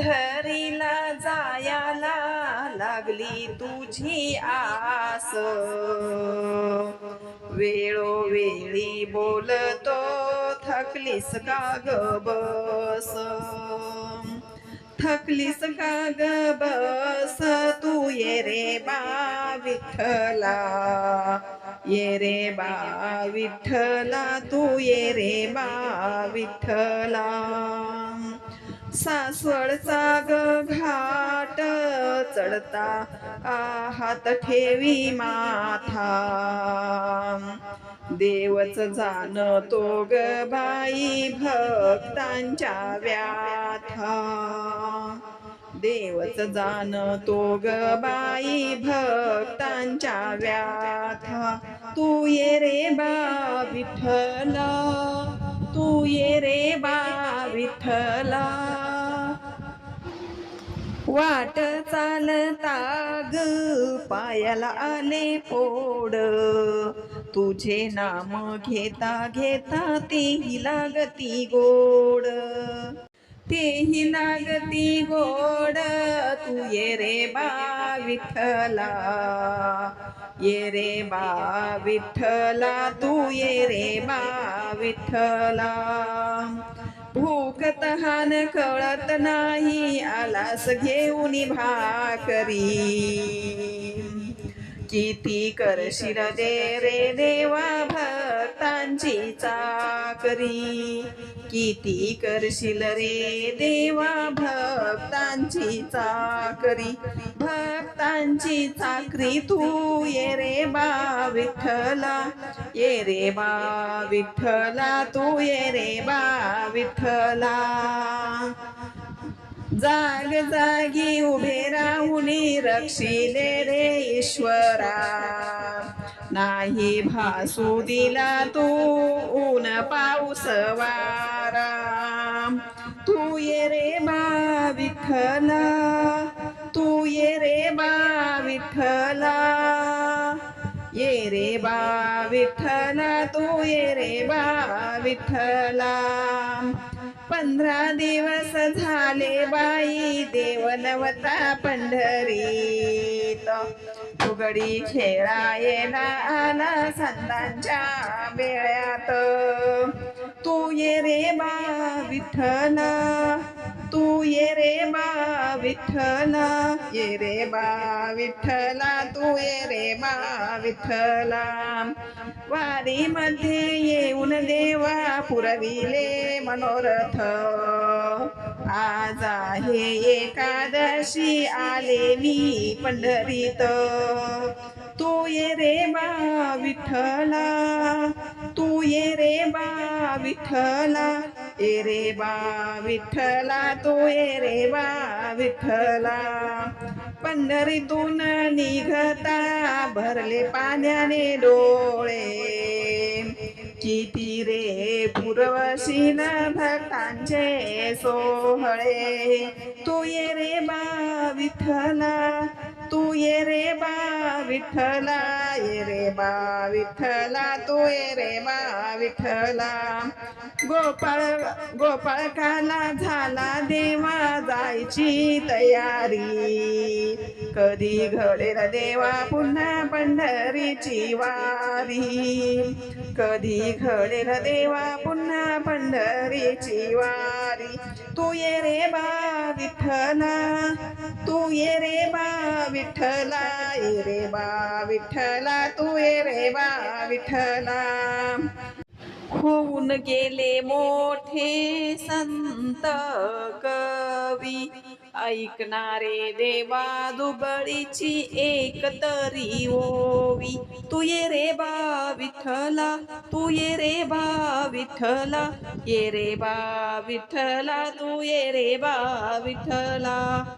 धरीला जायाला लागली तुझी आस. वेळोवेळी बोलतो थकलीस का ग बस? थकलीस का ग बस? तू ये रे बा विठ्ठला. ये रे बा विठ्ठला तू ये रे बा विठ्ठला. सासवडचा ग घाट चढता आहात ठेवी माथा. देवच जाणतो ग बाई भक्तांच्या व्याथा. देवच जाणतो ग बाई भक्तांच्या व्याथा. तू ये रे बा विठ्ठला तू ये रे बा विठ्ठला. वाट चालता ग पायाला आले पोड. तुझे नाम घेता घेता तेही लागती गोड. तेही लागती गोड तू ये रे बा विठ्ठला. ये रे बा विठ्ठला तू ये रे बा विठ्ठला. भूक तहान कळत नाही आलास घेऊन भाकरी. किती करशील दे रे देवा भक्तांची चाकरी? किती करशील रे देवा भक्तांची चाकरी. भक्तांची चाकरी तू ये रे बा विठ्ठला ये रे बा विठ्ठला तू ये रे बा विठ्ठला. जाग जागी उभे राहुनी रक्षिले रे ईश्वरा. नाही भासू दिला तू ऊन पाऊस वारा। तू ये रे बा विठ्ठला तू ये रे बा विठ्ठला। ये रे बा विठ्ठला तू ये रे बा विठ्ठला। पंधरा दिवस झाले बाई देवनवता पंढरी। उघडी खेळायला आला संतांच्या बेळ्यात. तू ये रे बा विठ्ठल तू ये रे बा विठ्ठल ये रे बा विठ्ठला तू ये रे बा विठ्ठला. वारी मध्ये येऊन देवा पुरविले मनोरथ. आज आहे एकादशी आले मी पंढरीत. तू ये रे बा विठ्ठला तू ये रे बा विठ्ठला ए रे बा विठ्ठला तू ये रे बा विठ्ठला. पंढरीतून निघता भरले पाण्याने डोळे. किती रे पुरवशीन भक्तांचे सोहळे. तू ये रे बा विठ्ठला तू ये रे बा विठ्ठला ये रे बा विठ्ठला तू ये रे बा विठ्ठला. गोपाळ गोपाळकाला झाला देवा जायची तयारी. कधी घडेल देवा पुन्हा पंढरीची वारी. कधी घडेल देवा पुन्हा पंढरीची वारी. तू ये रे बा विठ्ठला तू ये रे बा विठ्ठला ये रे बा विठ्ठला तू ये रे बा विठ्ठला. होऊन गेले मोठे संत कवी. ऐकणारे देवा दुबळीची एक तरी ओवी. तू ये रे बा विठ्ठला तू ये रे बा विठ्ठला. ये रे बा विठ्ठला तू ये रे बा विठ्ठला.